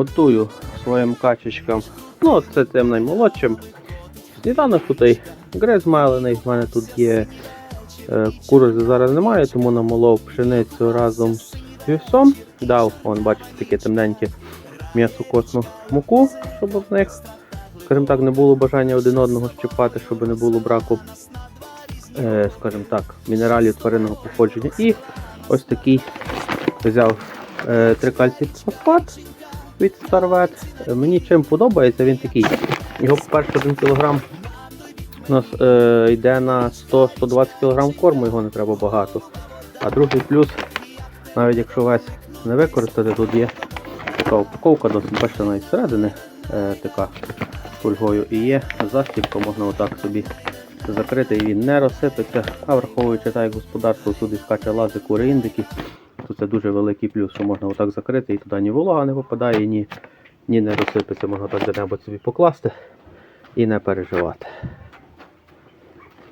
готую своїм качечкам. Ну, це тим наймолодшим. Сніданок тут гриз мелений. В мене тут є е, зараз немає, тому намолов пшеницю разом з вівсом. Дав, вон, бачите, таке темненьке м'ясо косну муку, щоб в них, скажімо так, не було бажання один одного щипати, щоб не було браку, е, скажімо так, мінералів тваринного походження. І ось такий взяв е, трикальцій фосфат від Старвет. Е, Мені чим подобається, він такий. Його, по-перше, 1 кг е, йде на 100-120 кг корму, його не треба багато. А другий плюс, навіть якщо весь не використати, тут є така упаковка, досить бачите, навіть зсередини е, така фольгою і є застібка, можна отак собі закрити і він не розсипеться. А враховуючи так, як господарство туди скаче лази, кури, індики, то це дуже великий плюс, що можна отак закрити і туди ні волога не попадає, ні, ні не розсипеться, можна так де-небудь собі покласти і не переживати.